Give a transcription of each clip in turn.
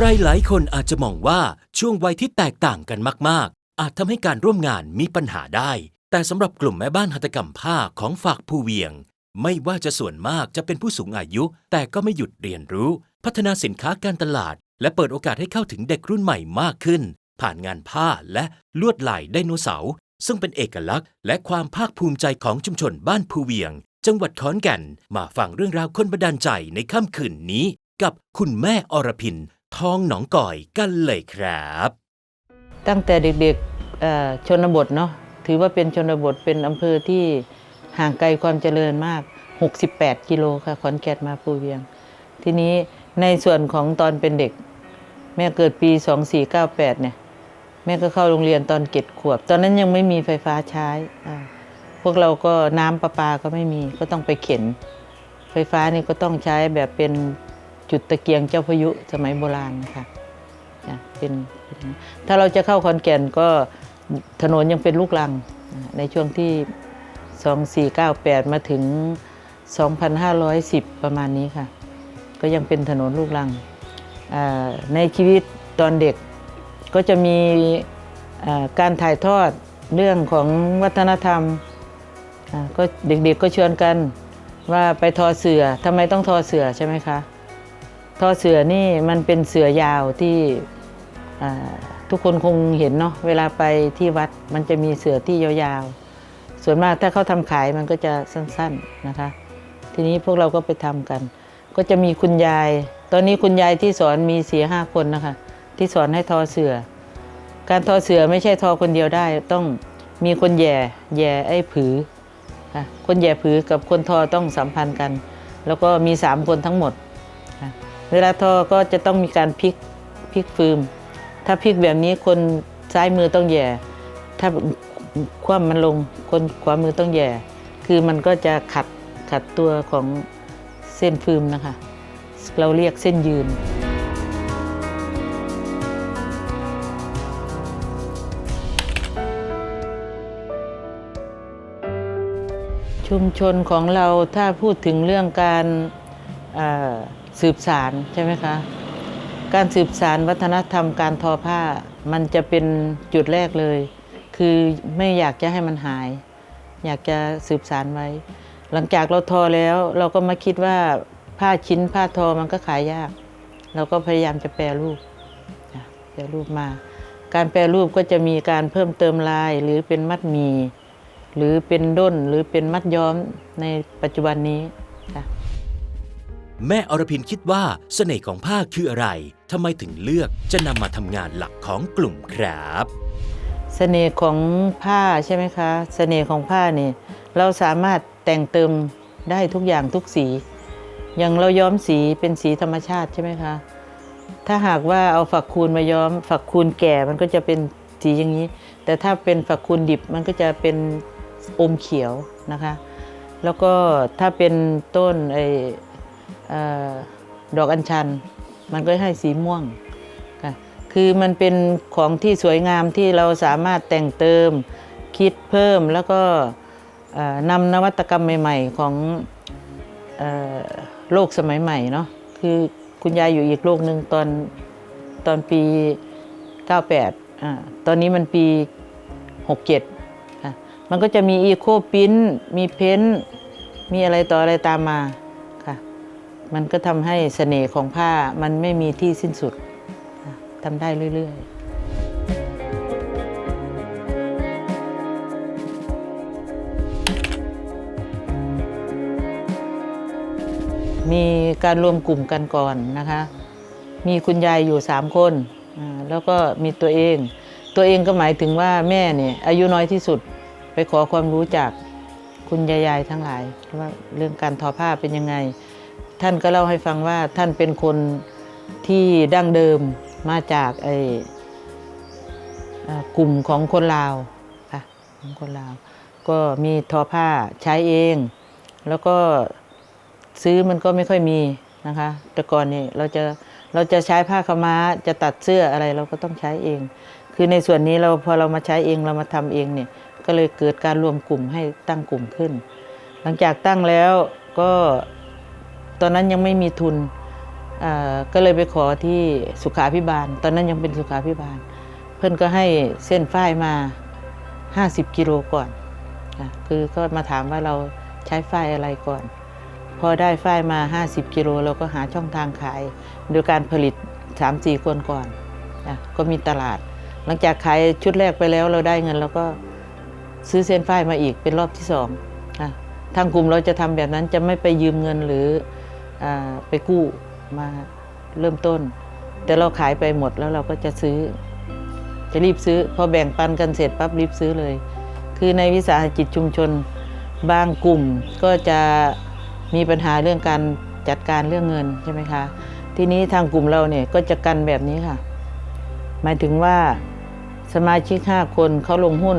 ใครหลายคนอาจจะมองว่าช่วงวัยที่แตกต่างกันมาก ๆ อาจทำให้การร่วมงานมีปัญหาได้ แต่สำหรับกลุ่มแม่บ้านหัตถกรรมผ้าของฝากภูเวียง ไม่ว่าจะส่วนมากจะเป็นผู้สูงอายุ แต่ก็ไม่หยุดเรียนรู้ พัฒนาสินค้าการตลาด และเปิดโอกาสให้เข้าถึงเด็กรุ่นใหม่มากขึ้น ผ่านงานผ้าและลวดลายไดโนเสาร์ซึ่งเป็นเอกลักษณ์ และความภาคภูมิใจของชุมชนบ้านภูเวียง จังหวัดขอนแก่น มาฟังเรื่องราวคนบันดาลใจในค่ำคืนนี้ กับคุณแม่อรพิน ทองหนองก่อยกันเลยครับ ตั้งแต่เด็กๆเอ่อชนบทเนาะถือว่าเป็นชนบทเป็นอำเภอที่ห่างไกลความเจริญมาก 68 กิโลค่ะขอนแก่นมาภูเวียง ทีนี้ในส่วนของตอนเป็นเด็ก แม่เกิดปี 2498 เนี่ย แม่ก็เข้าโรงเรียนตอนเก็ดขวบ ตอนนั้นยังไม่มีไฟฟ้าใช้อ่าพวกเราก็น้ำประปาก็ไม่มีก็ต้องไปเข็น ไฟฟ้านี่ก็ต้องใช้แบบเป็น จุดตะเกียงเจ้าพายุสมัยโบราณนะคะจ้ะเป็นถ้าเราจะเข้าขอนแก่นก็ถนนยังเป็นลูกรัง ในช่วงที่ 2498 มาถึง 2510 ประมาณนี้ค่ะ ก็ยังเป็นถนนลูกรัง ในชีวิตตอนเด็กก็จะมีการถ่ายทอดเรื่องของวัฒนธรรมก็เด็กๆก็ชวนกันว่าไปทอเสือทำไมต้องทอเสือใช่ไหมคะ ทอเสือนี่มันเป็นเสือยาวที่ทุกคนคงเห็นเนาะเวลาไปที่วัดมันจะมีเสือที่ยาวๆ ส่วนมากถ้าเขาทำขายมันก็จะสั้นๆนะคะ ทีนี้พวกเราก็ไปทำกัน ก็จะมีคุณยาย ตอนนี้คุณยายที่สอนมีเสี่ห้าคนนะคะ ที่สอนให้ทอเสือ การทอเสือไม่ใช่ทอคนเดียวได้ ต้องมีคนแย่แย่ไอ้ผือค่ะคนแย่ผือกับคนทอต้องสัมพันธ์กัน แล้วก็มีสามคนทั้งหมด เวลาทอก็จะต้องมีการพลิกพลิกฟืม ถ้าพลิกแบบนี้คนซ้ายมือต้องแย่ ถ้าคว่ำมันลงคนขวามือต้องแย่ คือมันก็จะขัดขัดตัวของเส้นฟืมนะคะ เราเรียกเส้นยืนชุมชนของเราถ้าพูดถึงเรื่องการ สืบสารใช่ไหมคะ การสืบสารวัฒนธรรมการทอผ้ามันจะเป็นจุดแรกเลย คือไม่อยากจะให้มันหาย อยากจะสืบสารไว้ หลังจากเราทอแล้วเราก็มาคิดว่าผ้าชิ้นผ้าทอมันก็ขายยาก เราก็พยายามจะแปรรูปนะแปรรูปมา การแปรรูปก็จะมีการเพิ่มเติมลายหรือเป็นมัดหมี หรือเป็นด้นหรือเป็นมัดย้อมในปัจจุบันนี้ แม่อรพินคิดว่าเสน่ห์ของผ้าคืออะไรทำไมถึงเลือกจะนำมาทำงานหลักของกลุ่มครับ เสน่ห์ของผ้าใช่ไหมคะ เสน่ห์ของผ้านี่เราสามารถแต่งเติมได้ทุกอย่างทุกสี อย่างเราย้อมสีเป็นสีธรรมชาติใช่ไหมคะ ถ้าหากว่าเอาฝักคูณมาย้อม ฝักคูณแก่มันก็จะเป็นสีอย่างนี้ แต่ถ้าเป็นฝักคูณดิบมันก็จะเป็นอมเขียวนะคะ แล้วก็ถ้าเป็นต้นไอเอ่อ ดอกอัญชัน มันก็ให้สีม่วงค่ะคือมันเป็นของที่สวยงามที่เราสามารถแต่งเติมคิดเพิ่มแล้วก็นำนวัตกรรมใหม่ ๆ ของอโลกสมัยใหม่เนาะคือคุณยายอยู่อีกโลกหนึ่งตอนตอนปี 98อ่าตอนนี้มันปี 67ค่ะมันก็จะมีอีโคปิ้นมีเพ้นท์มีอะไรต่ออะไรตามมา มันก็ทำให้เสน่ห์ของผ้ามันไม่มีที่สิ้นสุดทำได้เรื่อย ๆมีการรวมกลุ่มกันก่อนนะคะ มีคุณยายอยู่สามคน แล้วก็มีตัวเอง ตัวเองก็หมายถึงว่าแม่เนี่ยอายุน้อยที่สุดไปขอความรู้จากคุณยายๆทั้งหลายว่าเรื่องการทอผ้าเป็นยังไง ท่านก็เล่าให้ฟังว่าท่านเป็นคนที่ดั้งเดิมมาจากไอกลุ่มของคนลาวค่ะของคนลาว ก็มีทอผ้าใช้เอง แล้วก็ซื้อมันก็ไม่ค่อยมีนะคะ แต่ก่อนนี่เราจะเราจะใช้ผ้าขาวม้าจะตัดเสื้ออะไรเราก็ต้องใช้เอง คือในส่วนนี้เราพอเรามาใช้เองเรามาทำเองเนี่ยก็เลยเกิดการรวมกลุ่มให้ตั้งกลุ่มขึ้น หลังจากตั้งแล้วก็ ตอนนั้นยังไม่มีทุนก็เลยไปขอที่สุขาพิบาล ตอนนั้นยังเป็นสุขาพิบาล เพื่อนก็ให้เส้นฝ้ายมา 50 กิโลก่อนคือก็มาถามว่าเราใช้ฝ้ายอะไรก่อน พอได้ฝ้ายมา 50 กิโลเราก็หาช่องทางขาย โดยการผลิต 3-4 คนก่อนอก็มีตลาด หลังจากขายชุดแรกไปแล้วเราได้เงินเราก็ซื้อเส้นฝ้ายมาอีกเป็นรอบที่สองอทางกลุ่มเราจะทำแบบนั้นจะไม่ไปยืมเงินหรือ ไปกู้มาเริ่มต้น แต่เราขายไปหมดแล้วเราก็จะซื้อ จะรีบซื้อ พอแบ่งปันกันเสร็จปั๊บรีบซื้อเลย คือในวิสาหกิจชุมชนบางกลุ่มก็จะมีปัญหาเรื่องการจัดการเรื่องเงินใช่ไหมคะทีนี้ทางกลุ่มเราเนี่ยก็จะกันแบบนี้ค่ะ หมายถึงว่าสมาชิกห้าคนเขาลงหุ้น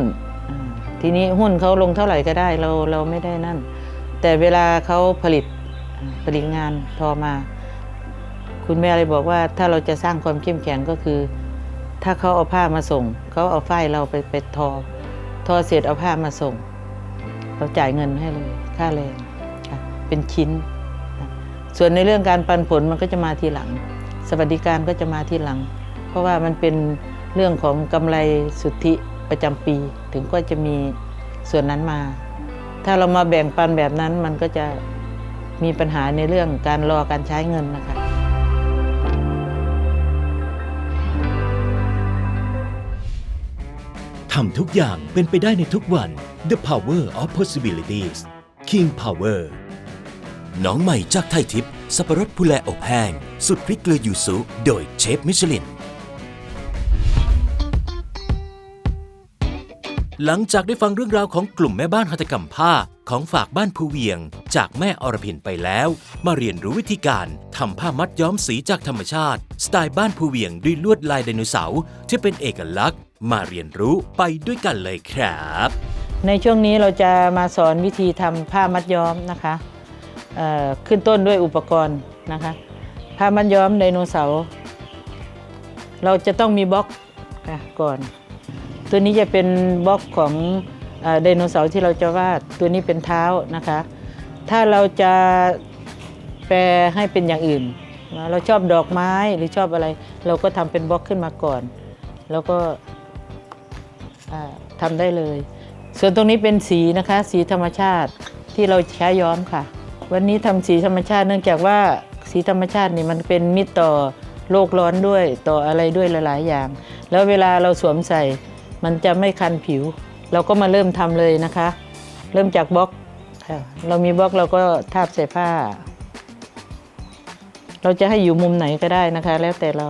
ทีนี้หุ้นเขาลงเท่าไหร่ก็ได้เราเราไม่ได้นั่น แต่เวลาเขาผลิต ผลิตงานทอมา คุณแม่เลยบอกว่าถ้าเราจะสร้างความเข้มแข็งก็คือ ถ้าเขาเอาผ้ามาส่ง เขาเอาฝ้ายเราไปไปทอ ทอเสร็จเอาผ้ามาส่ง เราจ่ายเงินให้เลยค่าแรงเป็นชิ้น ส่วนในเรื่องการปันผลมันก็จะมาทีหลัง สวัสดิการก็จะมาทีหลัง เพราะว่ามันเป็นเรื่องของกำไรสุทธิประจำปี ถึงก็จะมีส่วนนั้นมา ถ้าเรามาแบ่งปันแบบนั้นมันก็จะ มีปัญหาในเรื่องการรอการใช้เงินนะคะทำทุกอย่างเป็นไปได้ในทุกวัน The Power of Possibilities King Power น้องใหม่จากไทยทิพย์สับปะรดผู้แลอบแห้งสุดพริกเกลือยูสุ โดยเชฟมิชลิน หลังจากได้ฟังเรื่องราวของกลุ่มแม่บ้านหัตถกรรมผ้าของฝากบ้านภูเวียง จากแม่อรพินไปแล้ว มาเรียนรู้วิธีการทำผ้ามัดย้อมสีจากธรรมชาติ สไตล์บ้านภูเวียงด้วยลวดลายไดโนเสาร์ที่เป็นเอกลักษณ์ มาเรียนรู้ไปด้วยกันเลยครับ ในช่วงนี้เราจะมาสอนวิธีทำผ้ามัดย้อมนะคะขึ้นต้นด้วยอุปกรณ์นะคะผ้ามัดย้อมไดโนเสาร์เราจะต้องมีบล็อกก่อน ตัวนี้จะเป็นบล็อกของไดโนเสาร์ที่เราจะวาดตัวนี้เป็นเท้านะคะ ถ้าเราจะแปลให้เป็นอย่างอื่น เราชอบดอกไม้หรือชอบอะไร เราก็ทำเป็นบล็อกขึ้นมาก่อน แล้วก็ทำได้เลย ส่วนตรงนี้เป็นสีนะคะ สีธรรมชาติที่เราใช้ย้อมค่ะ วันนี้ทำสีธรรมชาติเนื่องจากว่าสีธรรมชาตินี่มันเป็นมิตรต่อโลกร้อนด้วยต่ออะไรด้วยหลาย ๆ อย่าง แล้วเวลาเราสวมใส่ มันจะไม่คันผิว เราก็มาเริ่มทำเลยนะคะ เริ่มจากบล็อกเรามีบล็อกเราก็ทาบใส่ผ้า เราจะให้อยู่มุมไหนก็ได้นะคะ แล้วแต่เรา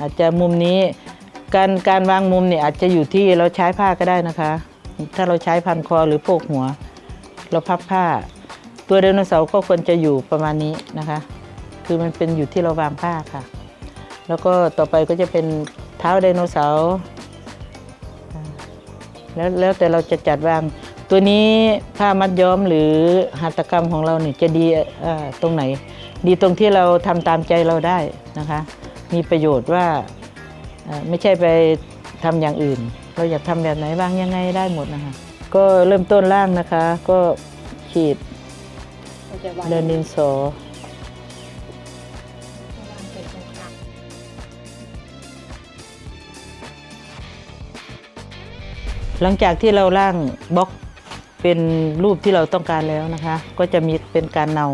อาจจะมุมนี้การการวางมุมเนี่ยอาจจะอยู่ที่เราใช้ผ้าก็ได้นะคะ ถ้าเราใช้พันคอหรือโพกหัว เราพับผ้า ตัวไดโนเสาร์ก็ควรจะอยู่ประมาณนี้นะคะ คือมันเป็นอยู่ที่เราวางผ้าค่ะ แล้วก็ต่อไปก็จะเป็นเท้าไดโนเสาร์ แล้วแล้วแต่เราจะจัดวาง ตัวนี้ผ้ามัดย้อมหรือหัตถกรรมของเราเนี่ยจะดีเอ่อตรงไหน ดีตรงที่เราทำตามใจเราได้นะคะ มีประโยชน์ว่าเอ่อไม่ใช่ไปทำอย่างอื่น เราอยากทำแบบไหนบ้างยังไงได้หมดนะคะ ก็เริ่มต้นล่างนะคะ ก็ขีดเดินดินสอ หลังจากที่เราล่างบล็อกเป็นรูปที่เราต้องการแล้วนะคะ ก็จะมีเป็นการเนา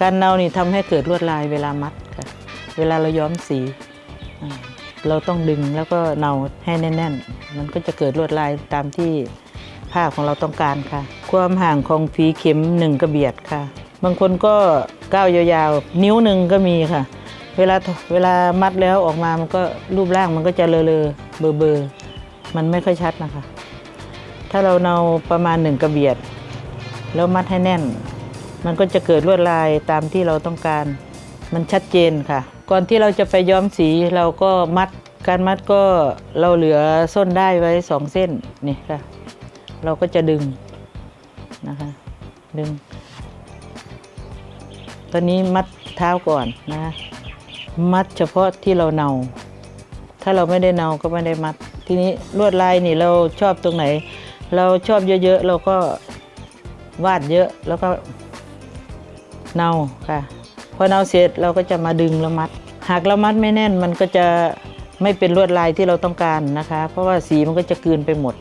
การเนานี่ทำให้เกิดลวดลายเวลามัดค่ะ เวลาเราย้อมสี เราต้องดึงแล้วก็เนาให้แน่น ๆ มันก็จะเกิดลวดลายตามที่ผ้าของเราต้องการค่ะ ความห่างของฝีเข็มหนึ่งกระเบียดค่ะ บางคนก็ก้าวยาวๆ นิ้วหนึ่งก็มีค่ะ เวลาเวลามัดแล้วออกมามันก็รูปร่างมันก็จะเลอะเลอเบอร์เบอร์ๆ มันไม่ค่อยชัดนะคะ ถ้าเราเนาประมาณหนึ่งกระเบียด แล้วมัดให้แน่น มันก็จะเกิดลวดลายตามที่เราต้องการ มันชัดเจนค่ะ ก่อนที่เราจะไปย้อมสีเราก็มัด การมัดก็เราเหลือส้นได้ไว้สองเส้นนี่ค่ะ เราก็จะดึงนะคะ ดึง ตอนนี้มัดเท้าก่อนนะ มัดเฉพาะที่เราเนา ถ้าเราไม่ได้เนาก็ไม่ได้มัด ทีนี้ลวดลายนี่เราชอบตรงไหน เราชอบเยอะๆเราก็วาดเยอะแล้วก็เนาค่ะพอเนาเสร็จเราก็จะมาดึงแล้วมัด หากเรามัดไม่แน่นมันก็จะไม่เป็นลวดลายที่เราต้องการนะคะ เพราะว่าสีมันก็จะกืนไปหมด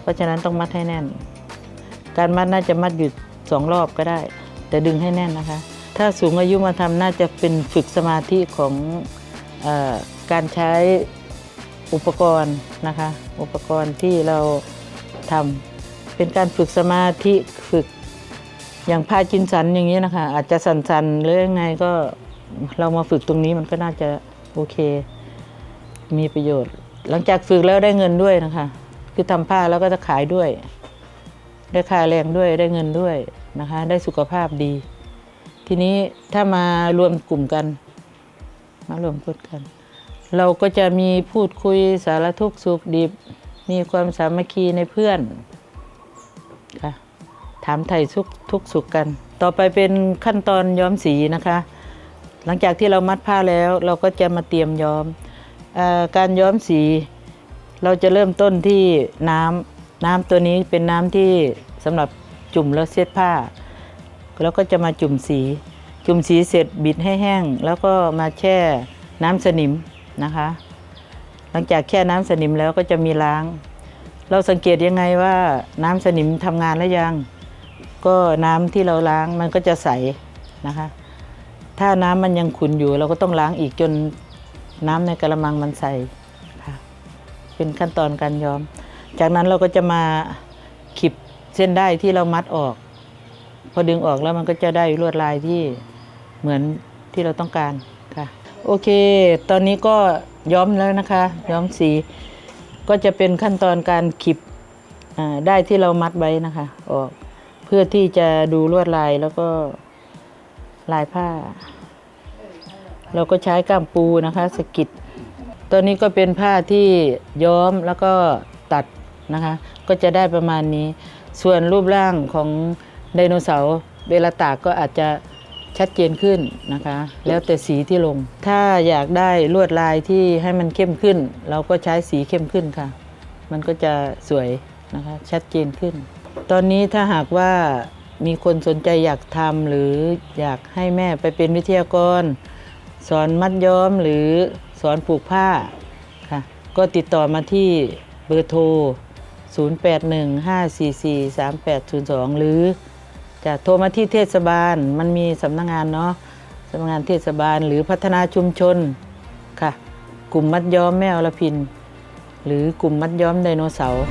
เพราะฉะนั้นต้องมัดให้แน่น การมัดน่าจะมัดอยู่สองรอบก็ได้ แต่ดึงให้แน่นนะคะ ถ้าสูงอายุมาทำน่าจะเป็นฝึกสมาธิของอการใช้ อุปกรณ์นะคะ อุปกรณ์ที่เราทำเป็นการฝึกสมาธิฝึกอย่างพาจินสันอย่างนี้นะคะ อาจจะสั่นๆหรือยังไงก็เรามาฝึกตรงนี้มันก็น่าจะโอเค มีประโยชน์ หลังจากฝึกแล้วได้เงินด้วยนะคะ คือทำผ้าแล้วก็จะขายด้วย ได้ค่าแรงด้วยได้เงินด้วยนะคะ ได้สุขภาพดี ทีนี้ถ้ามารวมกลุ่มกัน มารวมกลุ่มกัน เราก็จะมีพูดคุยสารทุกข์สุขดิบ มีความสามัคคีในเพื่อนค่ะถามไถ่ทุกทุกสุขกัน ต่อไปเป็นขั้นตอนย้อมสีนะคะ หลังจากที่เรามัดผ้าแล้ว เราก็จะมาเตรียมย้อมออการย้อมสี เราจะเริ่มต้นที่น้ำน้ำตัวนี้เป็นน้ำที่สำหรับจุ่มแล้วเช็ดผ้า แล้วก็จะมาจุ่มสี จุ่มสีเสร็จบิดให้แห้ง แล้วก็มาแช่น้ำสนิม นะคะ หลังจากแช่น้ำสนิมแล้วก็จะมีล้าง เราสังเกตยังไงว่าน้ำสนิมทำงานแล้วยัง ก็น้ำที่เราล้างมันก็จะใสนะคะ ถ้าน้ำมันยังขุ่นอยู่ เราก็ต้องล้างอีกจนน้ำในกระมังมันใสค่ะเป็นขั้นตอนการย้อม จากนั้นเราก็จะมาขีบเส้นได้ที่เรามัดออก พอดึงออกแล้วมันก็จะได้ลวดลายที่เหมือนที่เราต้องการ โอเค ตอนนี้ก็ย้อมแล้วนะคะ ย้อมสี ก็จะเป็นขั้นตอนการขีบได้ที่เรามัดไว้นะคะออกเพื่อที่จะดูลวดลายแล้วก็ลายผ้า เราก็ใช้ก้ามปูนะคะสกิดตัวนี้ก็เป็นผ้าที่ย้อมแล้วก็ตัดนะคะ ก็จะได้ประมาณนี้ ส่วนรูปร่างของไดโนเสาร์เวลาตากก็อาจจะ ชัดเจนขึ้นนะคะ แล้วแต่สีที่ลง ถ้าอยากได้ลวดลายที่ให้มันเข้มขึ้น เราก็ใช้สีเข้มขึ้นค่ะ มันก็จะสวยนะคะชัดเจนขึ้น ตอนนี้ถ้าหากว่ามีคนสนใจอยากทำหรืออยากให้แม่ไปเป็นวิทยากร สอนมัดย้อมหรือสอนผูกผ้าค่ะ ก็ติดต่อมาที่เบอร์โทร 0815443802 หรือ จะโทรมาที่เทศบาลมันมีสำนักงงานเนาะสำนักงานเทศบาลหรือพัฒนาชุมชนค่ะ กลุ่มมัดย้อมแม่อรพิน หรือกลุ่มมัดย้อมไดโนเสาร์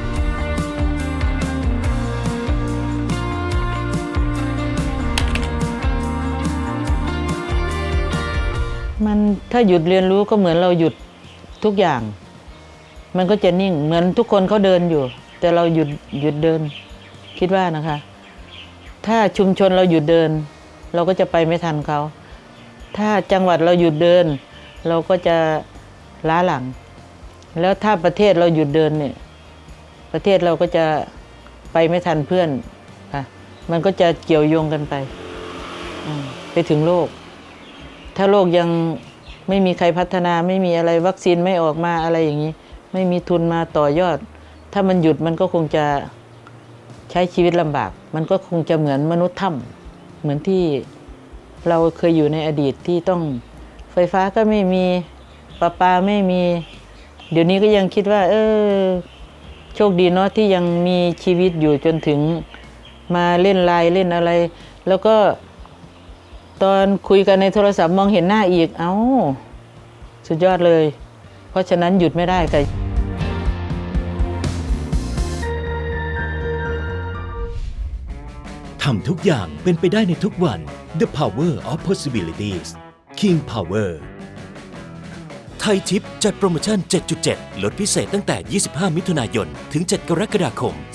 มันถ้าหยุดเรียนรู้ก็เหมือนเราหยุดทุกอย่าง มันก็จะนิ่งเหมือนทุกคนเขาเดินอยู่ แต่เราหยุดหยุดเดินคิดว่านะคะ ถ้าชุมชนเราหยุดเดิน เราก็จะไปไม่ทันเขา ถ้าจังหวัดเราหยุดเดิน เราก็จะล้าหลัง แล้วถ้าประเทศเราหยุดเดินเนี่ยประเทศเราก็จะไปไม่ทันเพื่อนค่ะมันก็จะเกี่ยวโยงกันไป ไปถึงโลก ถ้าโลกยังไม่มีใครพัฒนาไม่มีอะไรวัคซีนไม่ออกมาอะไรอย่างนี้ ไม่มีทุนมาต่อยอด ถ้ามันหยุดมันก็คงจะ ใช้ชีวิตลำบาก มันก็คงจะเหมือนมนุษย์ถ้ำเหมือนที่เราเคยอยู่ในอดีตที่ต้องไฟฟ้าก็ไม่มีประปาไม่มี เดี๋ยวนี้ก็ยังคิดว่า เออ โชคดีเนาะที่ยังมีชีวิตอยู่จนถึงมาเล่นไลน์เล่นอะไร แล้วก็ตอนคุยกันในโทรศัพท์มองเห็นหน้าอีก เอา้า สุดยอดเลย เพราะฉะนั้นหยุดไม่ได้ค่ะ ทำทุกอย่างเป็นไปได้ในทุกวัน The Power of Possibilities King Power ไทยทิปจัดโปรโมชั่น 7.7 ลดพิเศษตั้งแต่ 25 มิถุนายน ถึง 7 กรกฎาคม 2567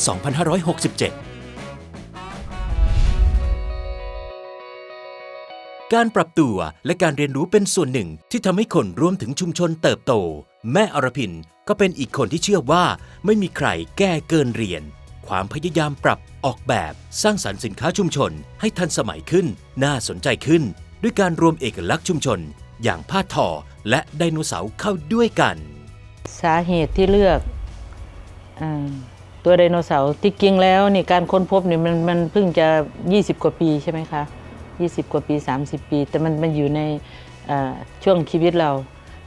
การปรับตัวและการเรียนรู้เป็นส่วนหนึ่งที่ทำให้คนรวมถึงชุมชนเติบโต แม่อรพินก็เป็นอีกคนที่เชื่อว่าไม่มีใครแก้เกินเรียน ความพยายามปรับออกแบบสร้างสรรค์สินค้าชุมชนให้ทันสมัยขึ้น น่าสนใจขึ้น ด้วยการรวมเอกลักษณ์ชุมชน อย่างผ้าทอและไดโนเสาร์เข้าด้วยกัน สาเหตุที่เลือกอตัวไดโนเสาร์ที่จริงแล้วนี่การค้นพบนี่มันมันเพิ่งจะ 20 กว่าปีใช่ไหมคะ 20 กว่าปี 30 ปี แต่มันมันอยู่ในช่วงชีวิตเรา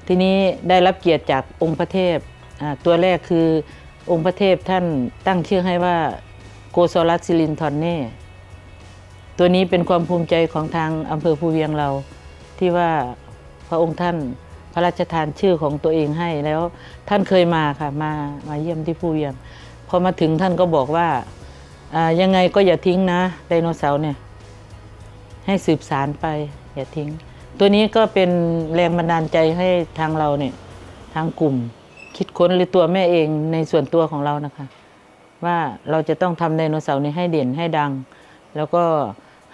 ทีนี้ได้รับเกียรติจากองค์พระเทพตัวแรกคือ องค์พระเทพท่านตั้งชื่อให้ว่าโกซลัสซิลินทอนเน่ ตัวนี้เป็นความภูมิใจของทางอำเภอภูเวียงเรา ที่ว่าพระองค์ท่านพระราชทานชื่อของตัวเองให้แล้วท่านเคยมาค่ะมามาเยี่ยมที่ภูเวียงพอมาถึงท่านก็บอกว่าอ่ายังไงก็อย่าทิ้งนะไดโนเสาร์เนี่ยให้สืบสารไปอย่าทิ้ง ตัวนี้ก็เป็นแรงบันดาลใจให้ทางเราเนี่ยทางกลุ่ม คิดค้นหรือตัวแม่เองในส่วนตัวของเรานะคะ ว่าเราจะต้องทำไดโนเสาร์นี้ให้เด่นให้ดัง แล้วก็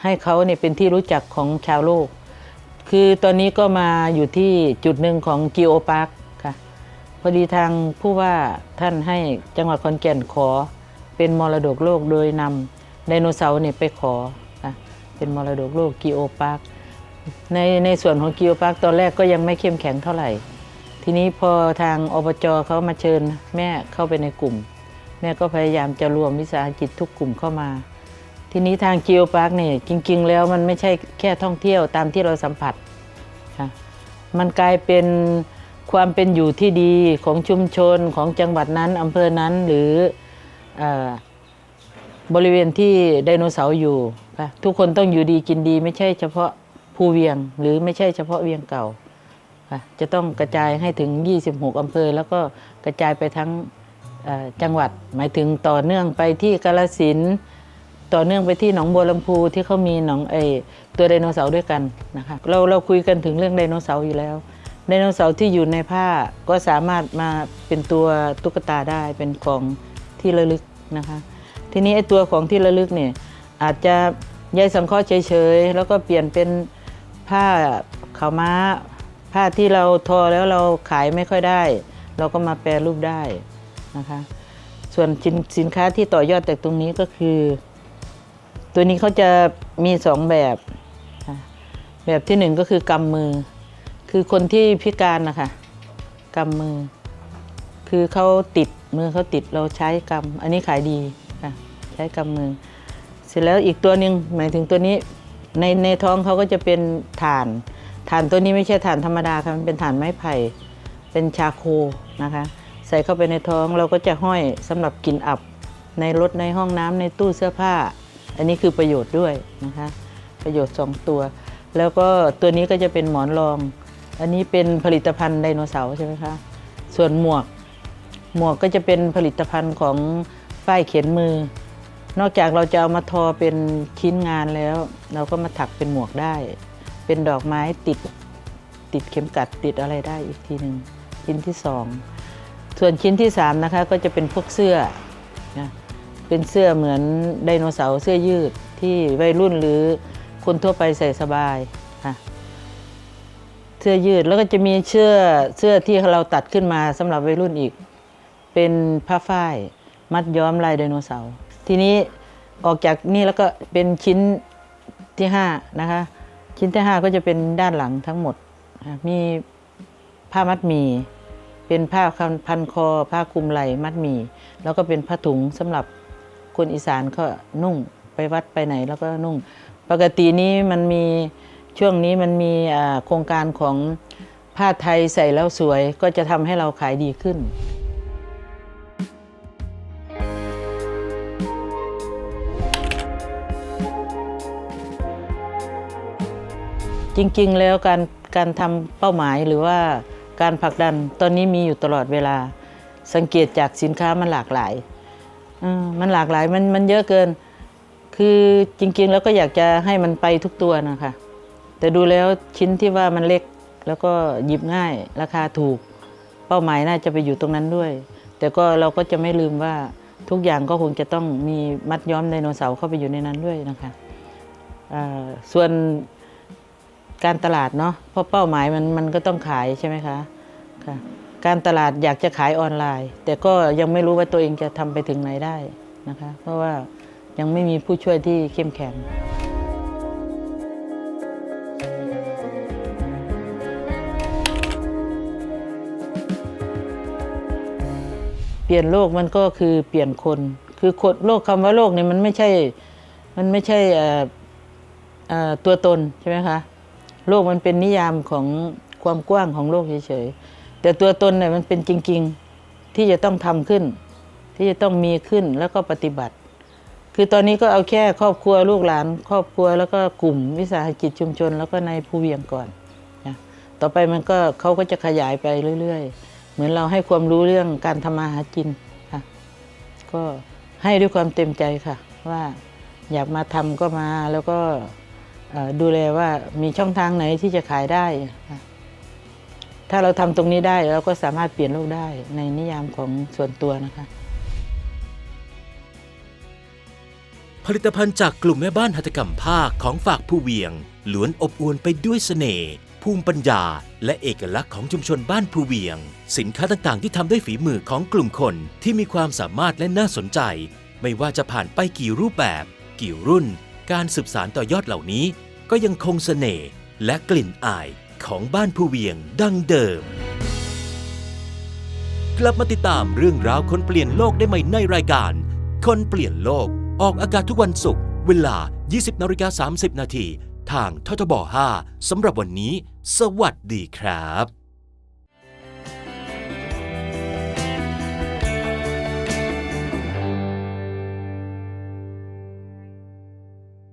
ให้เขาเนี่ยเป็นที่รู้จักของชาวโลก คือตอนนี้ก็มาอยู่ที่จุดหนึ่งของกิโอพาร์คค่ะ พอดีทางผู้ว่าท่านให้จังหวัดขอนแก่นขอเป็นมรดกโลกโดยนำไดโนเสาร์เนี่ยไปขอค่ะเป็นมรดกโลกกิโอพาร์คในในส่วนของกิโอพาร์คตอนแรกก็ยังไม่เข้มแข็งเท่าไหร่ ทีนี้พอทางอบจเขามาเชิญแม่เข้าไปในกลุ่ม แม่ก็พยายามจะรวมวิสาหกิจทุกกลุ่มเข้ามา ทีนี้ทางจิโอพาร์คเนี่ยจริง ๆ แล้วมันไม่ใช่แค่ท่องเที่ยวตามที่เราสัมผัสค่ะมันกลายเป็นความเป็นอยู่ที่ดีของชุมชนของจังหวัดนั้นอำเภอนั้นหรืออบริเวณที่ไดโนเสาร์อยู่ทุกคนต้องอยู่ดีกินดี ไม่ใช่เฉพาะภูเวียง หรือไม่ใช่เฉพาะเวียงเก่า ค่ะจะต้องกระจายให้ถึง 26 อำเภอ แล้วก็กระจายไปทั้งจังหวัด หมายถึงต่อเนื่องไปที่กาฬสินต่อเนื่องไปที่หนองบัวลำพูที่เขามีหนองไอตัวไดโนเสาร์ด้วยกันนะคะเราเราคุยกันถึงเรื่องไดโนเสาร์อยู่แล้วไดโนเสาร์ที่อยู่ในผ้าก็สามารถมาเป็นตัวตุ๊กตาได้เป็นของที่ระลึกนะคะ ทีนี้ไอตัวของที่ระลึกเนี่ยอาจจะใยสังเคราะห์เฉยๆแล้วก็เปลี่ยนเป็นผ้าขาวม้า ผ้าที่เราทอแล้วเราขายไม่ค่อยได้ เราก็มาแปรรูปได้นะคะ ส่วนสินค้าที่ต่อยอดจากตรงนี้ก็คือ ตัวนี้เขาจะมีสองแบบแบบที่หนึ่งก็คือกำมือ คือคนที่พิการนะคะกำมือ คือเขาติดมือเขาติดเราใช้กำอันนี้ขายดีค่ะใช้กำมือ เสร็จแล้วอีกตัวหนึ่งหมายถึงตัวนี้ในในท้องเขาก็จะเป็นถ่าน ถ่านตัวนี้ไม่ใช่ถ่านธรรมดาค่ะมันเป็นถ่านไม้ไผ่ เป็นชาโคนะคะ ใส่เข้าไปในท้องเราก็จะห้อยสำหรับกินอับในรถในห้องน้ำในตู้เสื้อผ้า อันนี้คือประโยชน์ด้วยนะคะ ประโยชน์สองตัว แล้วก็ตัวนี้ก็จะเป็นหมอนรอง อันนี้เป็นผลิตภัณฑ์ไดโนเสาร์ใช่ไหมคะส่วนหมวก หมวกก็จะเป็นผลิตภัณฑ์ของฝ้ายเขียนมือ นอกจากเราจะเอามาทอเป็นชิ้นงานแล้ว เราก็มาถักเป็นหมวกได้ เป็นดอกไม้ติดติดเข็มกัดติดอะไรได้อีกทีหนึ่งชิ้นที่สองส่วนชิ้นที่สามนะคะก็จะเป็นพวกเสื้อนะเป็นเสื้อเหมือนไดโนเสาร์เสื้อยืดที่วัยรุ่นหรือคนทั่วไปใส่สบายค่ะเสื้อยืดแล้วก็จะมีเสื้อเสื้อที่เราตัดขึ้นมาสำหรับวัยรุ่นอีก เป็นผ้าฝ้ายมัดย้อมลายไดโนเสาร์ทีนี้ออกจากนี่แล้วก็เป็นชิ้นที่ห้านะคะ ชิ้นที่ห้าก็จะเป็นด้านหลังทั้งหมด มีผ้ามัดหมี่ เป็นผ้าพันคอ ผ้าคลุมไหล่มัดหมี่ แล้วก็เป็นผ้าถุงสำหรับคนอีสานก็นุ่งไปวัดไปไหนแล้วก็นุ่ง ปกตินี้มันมีช่วงนี้มันมีโครงการของผ้าไทยใส่แล้วสวยก็จะทำให้เราขายดีขึ้น จริงๆ แล้วการการทำเป้าหมายหรือว่าการผลักดันตอนนี้มีอยู่ตลอดเวลา สังเกตจากสินค้ามันหลากหลายมันหลากหลายมันมันเยอะเกิน คือจริงๆ แล้วก็อยากจะให้มันไปทุกตัวนะคะแต่ดูแล้วชิ้นที่ว่ามันเล็กแล้วก็หยิบง่ายราคาถูก เป้าหมายน่าจะไปอยู่ตรงนั้นด้วย แต่ก็เราก็จะไม่ลืมว่าทุกอย่างก็คงจะต้องมีมัดย้อมไดโนเสาร์เข้าไปอยู่ในนั้นด้วยนะคะส่วน การตลาดเนาะเพราะเป้าหมายมันมันก็ต้องขายใช่ไหมคะค่ะการตลาดอยากจะขายออนไลน์ แต่ก็ยังไม่รู้ว่าตัวเองจะทำไปถึงไหนได้นะคะ เพราะว่ายังไม่มีผู้ช่วยที่เข้มแข็ง เปลี่ยนโลกมันก็คือเปลี่ยนคน คือคนโลกคำว่าโลกเนี่ยมันไม่ใช่ มันไม่ใช่เอ่อเอ่อตัวตนใช่ไหมคะ โลกมันเป็นนิยามของความกว้างของโลกเฉยๆ แต่ตัวตนเนี่ยมันเป็นจริง ๆ ที่จะต้องทำขึ้น ที่จะต้องมีขึ้นแล้วก็ปฏิบัติ คือตอนนี้ก็เอาแค่ครอบครัวลูกหลาน ครอบครัวแล้วก็กลุ่มวิสาหกิจชุมชน แล้วก็ในภูเวียงก่อนนะต่อไปมันก็เขาก็จะขยายไปเรื่อย ๆ เหมือนเราให้ความรู้เรื่องการทำมาหากินค่ะ ก็ให้ด้วยความเต็มใจค่ะ ว่าอยากมาทำก็มาแล้วก็ ดูแลว่ามีช่องทางไหนที่จะขายได้ ถ้าเราทำตรงนี้ได้เราก็สามารถเปลี่ยนโลกได้ในนิยามของส่วนตัวนะคะ ผลิตภัณฑ์จากกลุ่มแม่บ้านหัตถกรรมภาของฝากผู้เวียงล้วนอบอวลไปด้วยเสน่ห์ภูมิปัญญา และเอกลักษณ์ของชุมชนบ้านภูเวียง สินค้าต่างๆ ที่ทำด้วยฝีมือของกลุ่มคนที่มีความสามารถและน่าสนใจ ไม่ว่าจะผ่านไปกี่รูปแบบ กี่รุ่น การสืบสานต่อยอดเหล่านี้ ก็ยังคงเสน่ห์และกลิ่นอายของบ้านผู้เวียงดังเดิม กลับมาติดตามเรื่องราวคนเปลี่ยนโลกได้ใหม่ในรายการ คนเปลี่ยนโลกออกอากาศทุกวันศุกร์เวลา 20นาฬิกา30 นาทีทางททบ 5สำหรับวันนี้ สวัสดีครับ